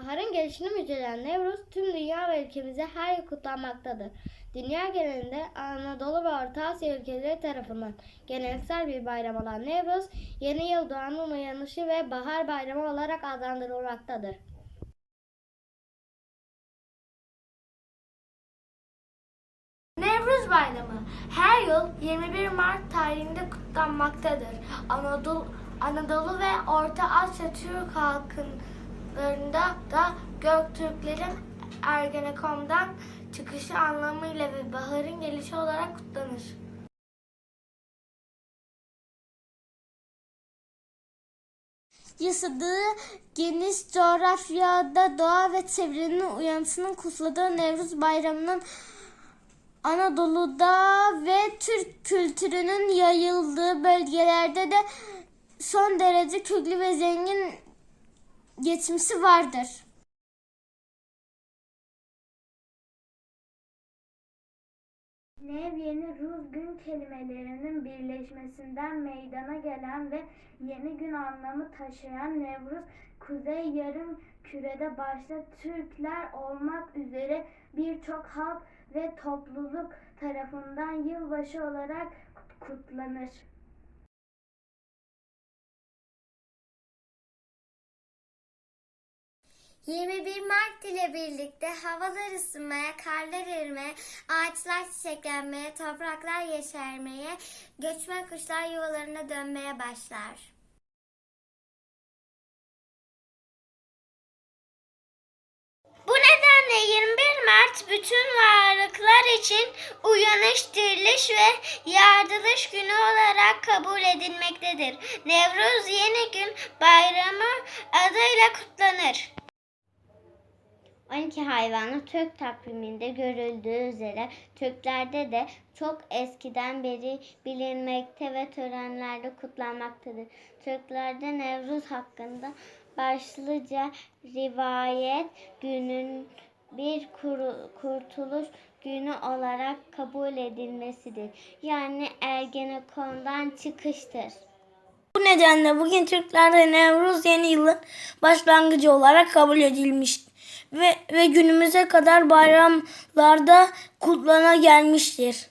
Baharın gelişini müjdeleyen Nevruz tüm dünya ve ülkemizde her yıl kutlanmaktadır. Dünya genelinde Anadolu ve Orta Asya ülkeleri tarafından geleneksel bir bayram olan Nevruz, yeni yıl doğanın uyanışı ve bahar bayramı olarak adlandırılmaktadır. Nevruz Bayramı her yıl 21 Mart tarihinde kutlanmaktadır. Anadolu, Anadolu ve Orta Asya Türk halklarında da Göktürklerin Ergenekon'dan çıkışı anlamıyla ve baharın gelişi olarak kutlanır. Yaşadığı geniş coğrafyada doğa ve çevrenin uyanışının kutladığı Nevruz Bayramı'nın Anadolu'da ve Türk kültürünün yayıldığı bölgelerde de son derece köklü ve zengin geçmişi vardır. Nev yeni Rus gün kelimelerinin birleşmesinden meydana gelen ve yeni gün anlamı taşıyan Nevruz, Kuzey Yarım Kürede başta Türkler olmak üzere birçok halk ve topluluk tarafından yılbaşı olarak kutlanır. 21 Mart ile birlikte havalar ısınmaya, karlar erimeye, ağaçlar çiçeklenmeye, topraklar yeşermeye, göçmen kuşlar yuvalarına dönmeye başlar. Bu nedenle 21 Mart bütün varlıklar için uyanış, diriliş ve yaratılış günü olarak kabul edilmektedir. Nevruz yeni gün bayramı adıyla kutlanır. 12 hayvanı Türk takviminde görüldüğü üzere Türklerde de çok eskiden beri bilinmekte ve törenlerde kutlanmaktadır. Türklerde Nevruz hakkında başlıca rivayet günün bir kuru- kurtuluş günü olarak kabul edilmesidir. Yani Ergenekon'dan çıkıştır. Bu nedenle bugün Türklerde Nevruz yeni yılın başlangıcı olarak kabul edilmiş ve, ve günümüze kadar bayramlarda kutlana gelmiştir.